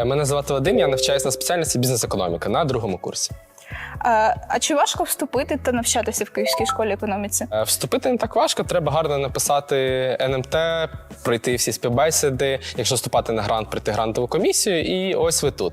Е, Мене звати Вадим, я навчаюся на спеціальності бізнес-економіка на другому курсі. А, а чи важко вступити та навчатися в Київській школі економіці? Е, Вступити не так важко, треба гарно написати НМТ, пройти всі співбесіди. Якщо вступати на грант, пройти грантову комісію, і ось ви тут.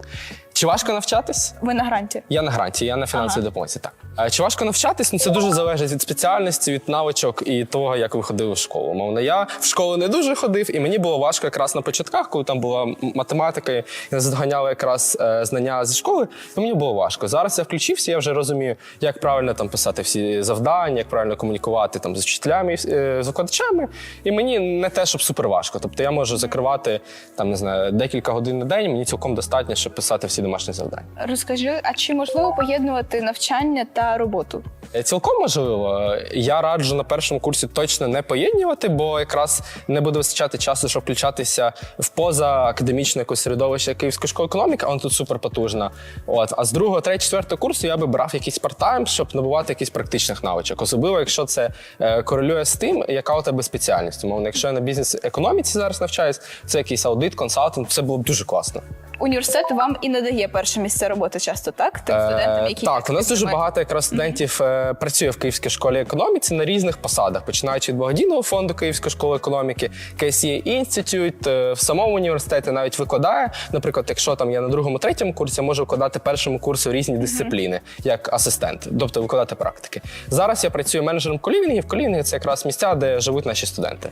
Чи важко навчатись? Ви на гранті? Я на гранті, я на фінансовій Ага. допомозі. Так Е, чи важко навчатись? Ну це дуже залежить від спеціальності, від навичок і того, як ви ходили в школу. Мовно, я в школу не дуже ходив, і мені було важко якраз на початках, коли там була математика, і не задоганяли якраз е, знання зі школи. То мені було важко. Зараз я включився, я вже розумію, як правильно там писати всі завдання, як правильно комунікувати там з вчителями, е, з викладачами. І мені не те, щоб супер важко. Тобто я можу закривати там не знаю декілька годин на день. Мені цілком достатньо, щоб писати всі домашні завдання. Розкажи, а чи можливо поєднувати навчання та роботу? Е, Цілком можливо. Я раджу на першому курсі точно не поєднувати, бо якраз не буде вистачати часу, щоб включатися в позаакадемічне якесь середовище Київської школи економіки, а воно тут супер потужна. От а з другого, третього, четвертого курсу я би брав якийсь парт-тайм, щоб набувати якісь практичних навичок. Особливо, якщо це е, корелює з тим, яка у тебе спеціальність. Умовно, якщо я на бізнес-економіці зараз навчаюсь, це якийсь аудит, консалтинг, все було б дуже класно. Університет вам і не дає перше місце роботи часто, так? Тим студентам, Е, які так, у нас дуже багато якраз студентів е, працює в Київській школі економіці на різних посадах, починаючи від благодійного фонду Київської школи економіки, KSE Institute, е, в самому університеті навіть викладає. Наприклад, якщо там я на другому, третьому курсі, я можу викладати першому курсу різні дисципліни як асистент, тобто викладати практики. Зараз я працюю менеджером колівінгів. Колівінги це якраз місця, де живуть наші студенти.